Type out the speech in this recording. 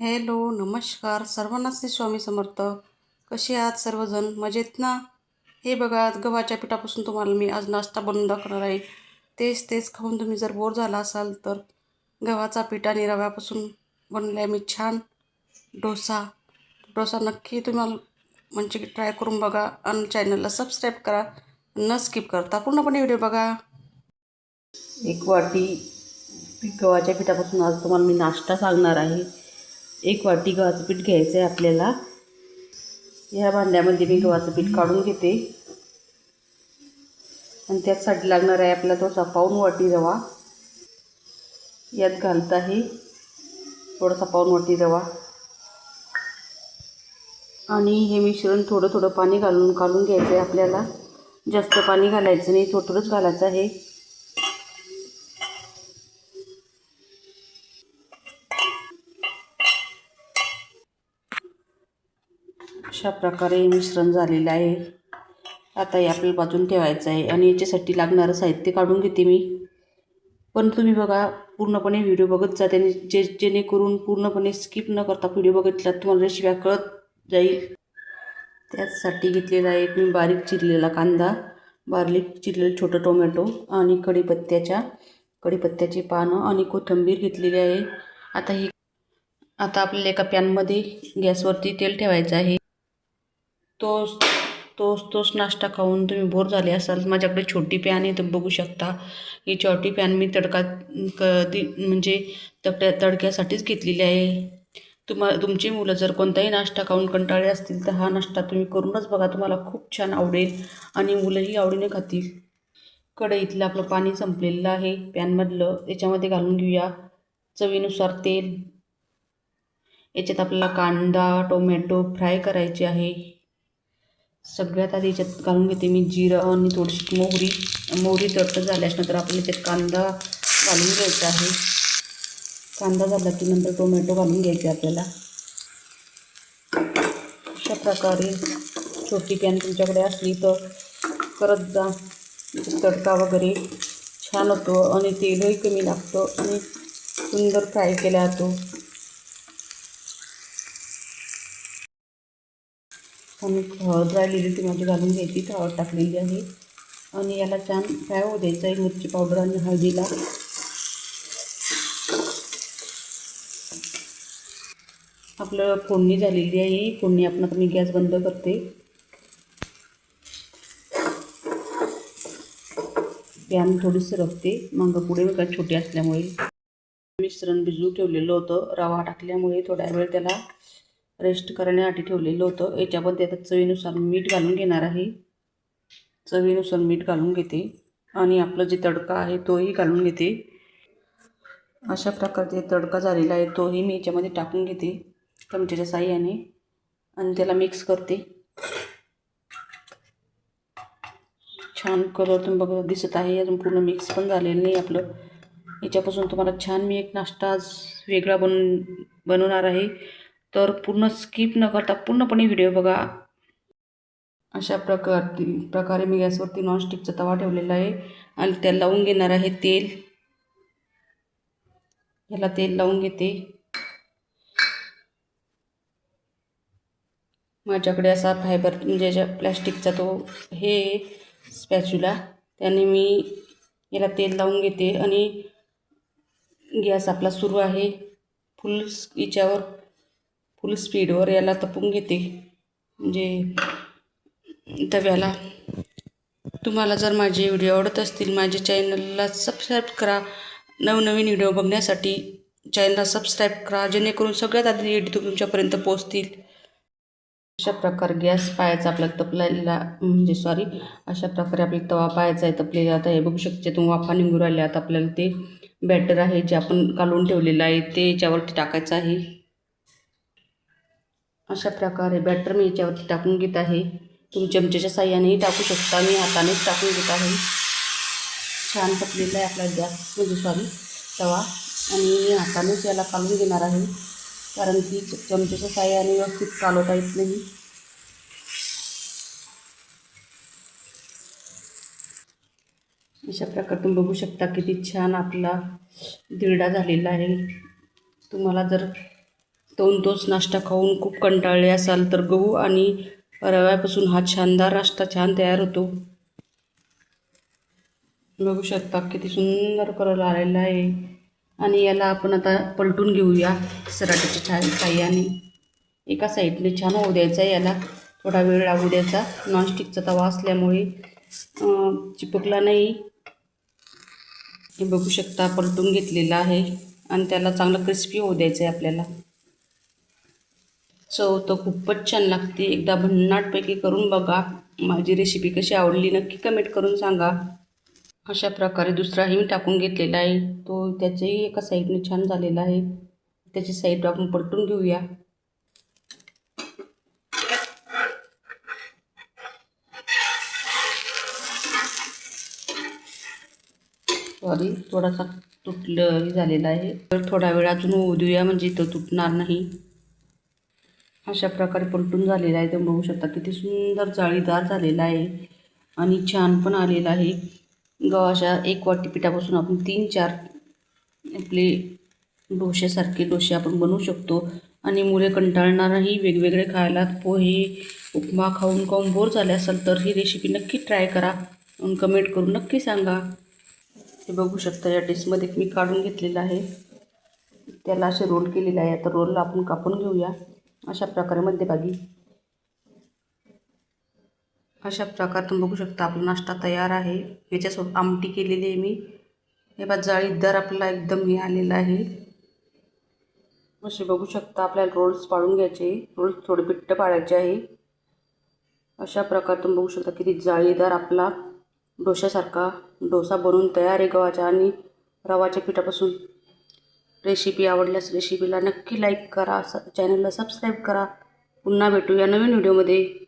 Hello नमस्कार. सर्वांना श्री स्वामी समर्थ. कसे आहात सर्वजण? मजेत ना? हे बघा आज गव्हाच्या पिठापासून तुम्हाला मी आज नाश्ता बनवून दाखवणार आहे. तेच तेच खाऊन तुम्ही जर बोर झाला असाल तर गव्हाचा पिठा आणि रव्यापासून बनवला मी छान डोसा. डोसा नक्की तुम्हाला म्हणजे ट्राय करून बघा आणि चॅनलला सबस्क्राईब करा. न स्किप करता पूर्णपणे व्हिडिओ बघा. एक वाटी गव्हाच्या पिठापासून आज तुम्हाला मी नाश्ता सांगणार आहे. एक वाटी गव्हाचं पीठ घ्यायचं आहे आपल्याला. ह्या भांड्यामध्ये मी गव्हाचं पीठ काढून घेते. आणि त्याचसाठी लागणार आहे आपला तो पाऊन वाटी रवा. यात घालत आहे थोडासा पाऊन वाटी रवा. आणि हे मिश्रण थोडं थोडं पाणी घालून काढून घ्यायचं आहे आपल्याला. जास्त पाणी घालायचं नाही थोडं थोडंच घालायचं आहे. अशा प्रकारे मिश्रण झालेलं आहे. आता हे आपल्याला बाजून ठेवायचं आहे आणि याच्यासाठी लागणारं साहित्य काढून घेते मी. पण तुम्ही बघा पूर्णपणे व्हिडिओ बघत जाते आणि जे जेणेकरून पूर्णपणे स्किप न करता व्हिडिओ बघितला तुम्हाला रेसिपी कळत जाईल. त्याचसाठी घेतलेला एक मी बारीक चिरलेला कांदा बारीक चिरलेलं छोटं टोमॅटो आणि कढीपत्त्याच्या कढीपत्त्याची पानं आणि कोथिंबीर घेतलेली आहे. आता ही आता आपल्याला एका पॅनमध्ये गॅसवरती तेल ठेवायचं आहे. तोच तोच तोच नाश्ता खाऊन तुम्ही बोर झाले असाल. माझ्याकडे छोटी पॅन आहे तुम्ही बघू शकता. ही छोटी पॅन मी तडका कधी म्हणजे तडक्या तडक्यासाठीच घेतलेली आहे. तुम्हा तुमची मुलं जर कोणताही नाश्ता खाऊन कंटाळले असतील तर हा नाश्ता तुम्ही करूनच बघा. तुम्हाला खूप छान आवडेल आणि मुलंही आवडीने खातील. कढईतलं आपलं पाणी संपलेलं आहे पॅनमधलं. याच्यामध्ये घालून घेऊया चवीनुसार तेल. याच्यात आपल्याला कांदा टोमॅटो फ्राय करायचे आहे. सगळ्यात आधी याच्यात घालून घेते मी जिरं आणि थोडीशी मोहरी. मोहरी तडतड झाल्याच्यानंतर आपल्याला त्यात कांदा घालून घ्यायचा आहे. कांदा झाला की नंतर टोमॅटो घालून घ्यायचे आपल्याला. अशा प्रकारे छोटी पॅन तुमच्याकडे असली तर करत जा. तडका वगैरे छान होतो आणि तेलही कमी लागतं आणि सुंदर फ्राय केला जातो. आणि हळद राहिलेली ती माझी घालून घ्यायची हळद टाकलेली आहे. आणि याला छान फ्राय होऊ द्यायचं मिरची पावडर आणि हळदीला. आपलं फोडणी झालेली आहे, फोडणी आपण आता मी गॅस बंद करते. पॅन थोडीसं रखते, मग पुढे का छोटी असल्यामुळे. मिश्रण भिजू ठेवलेलं होतं, रवा टाकल्यामुळे थोड्या वेळ रेस्ट करण्यासाठी ठेवलेलं होतं. याच्यामध्ये आता चवीनुसार मीठ घालून घेणार आहे. चवीनुसार मीठ घालून घेते. आणि आपलं जे तडका आहे तोही घालून घेते. अशा प्रकारचे तडका झालेला आहे तोही मी याच्यामध्ये टाकून घेते चमच्याच्या साह्याने. आणि त्याला मिक्स करते. छान कलर तुम्ही बघ दिसत आहे. अजून पूर्ण मिक्स पण झालेलं नाही आपलं. याच्यापासून तुम्हाला छान मी एक नाश्ता आज वेगळा बनवून बनवणार आहे. तर पूर्ण स्किप न करता पूर्णपणे व्हिडिओ बघा. अशा प्रकार प्रकारे मी गॅसवरती नॉनस्टिकचा तवा ठेवलेला आहे आणि त्याला लावून घेणार आहे तेल. याला तेल लावून घेते. माझ्याकडे असा फायबर म्हणजे ज्या प्लॅस्टिकचा तो हे स्पॅच्युला त्याने मी याला तेल लावून घेते आणि गॅस आपला सुरू आहे. फुल याच्यावर फुल स्पीडवर याला तपून घेते. म्हणजे तव्याला. तुम्हाला जर माझे व्हिडिओ आवडत असतील माझ्या चॅनलला सबस्क्राईब करा. नवनवीन व्हिडिओ बघण्यासाठी चॅनलला सबस्क्राईब करा. जेणेकरून सगळ्यात आधी व्हिडिओ तुमच्यापर्यंत पोहोचतील. अशा प्रकारे गॅस पायाचा आपल्याला तपलेला म्हणजे सॉरी अशा प्रकारे आपल्याला तवा पायाचा आहे तपलेला. आता हे बघू शकते तुम्ही वाफा निघून राहिले. आता आपल्याला ते बॅटर आहे जे आपण काढून ठेवलेलं आहे ते याच्यावरती टाकायचं आहे. अशा प्रकारे बॅटर मी याच्यावरती टाकून घेत आहे. तुम्ही चमच्याच्या साह्यानेही टाकू शकता. मी हातानेच टाकून घेत आहे. छान तपलेला आहे आपला गॅस. म्हणजे सॉरी तवा. आणि मी हातानेच याला कालून घेणार आहे. कारण की चमच्याच्या साह्याने व्यवस्थित कालवता येत नाही. अशा प्रकारे तुम्ही बघू शकता किती छान आपला दिरडा झालेला आहे. तुम्हाला जर दोन तोच नाश्ता खाऊन खूप कंटाळले असाल तर गहू आणि रव्यापासून हा छानदार नाश्ता छान तयार होतो. बघू शकता किती सुंदर कलर आलेला आहे. आणि याला आपण आता पलटून घेऊया सराटीच्या छान साह्याने. एका साईडने छान होऊ द्यायचा आहे याला. थोडा वेळ लागू द्यायचा. नॉनस्टिकचा तवा असल्यामुळे चिपकला नाही. हे बघू शकता पलटून घेतलेला आहे. आणि त्याला चांगलं क्रिस्पी होऊ द्यायचं आहे आपल्याला. चव तर खूपच छान लागते. एकदा भन्नाटपैकी करून बघा. माझी रेसिपी कशी आवडली नक्की कमेंट करून सांगा. अशा प्रकारे दुसराही मी टाकून घेतलेला आहे. तो त्याचंही एका साईडने छान झालेला आहे. त्याची साईड आपण पलटून घेऊया. सॉरी थोडासा तुटलं झालेला आहे. तर थोडा वेळ अजून होऊ देऊया म्हणजे तो तुटणार नाही. अशा प्रकारे पलटून झालेला आहे. तुम्ही बघू शकता किती सुंदर जाळीदार झालेला आहे आणि छान पण आलेला आहे. गव्हाच्या एक वाटी पिठापासून आपण तीन चार आपले डोश्यासारखे डोसे आपण बनवू शकतो. आणि मुले कंटाळणारही वेगवेगळे खायला पोहे उपमा खाऊन खाऊन बोर झाले असेल तर ही रेसिपी नक्की ट्राय करा. आणि कमेंट करून नक्की सांगा. हे बघू शकता या डिशमध्ये मी काढून घेतलेलं आहे. त्याला असे रोल केलेले आहे. आता रोलला आपण कापून घेऊया. अशा प्रकारे मध्यभागी. अशा प्रकारे तुम्ही बघू शकता आपला नाश्ता तयार आहे. याच्यासोबत आमटी केलेली आहे मी. हे बा जाळीदार आपल्याला एकदम हे आलेला आहे. असे बघू शकता आपल्याला रोल्स पाडून घ्यायचे रोल्स थोडे पिट्ट पाडायचे आहे. अशा प्रकारे तुम्ही बघू शकता किती जाळीदार आपला. डोशासारखा डोसा बनवून तयार आहे गव्हाच्या आणि रवाच्या पिठापासून. रेसिपी आवडल्यास रेसिपीला नक्की लाईक करा स चॅनलला सबस्क्राईब करा. पुन्हा भेटूया नवीन व्हिडिओमध्ये.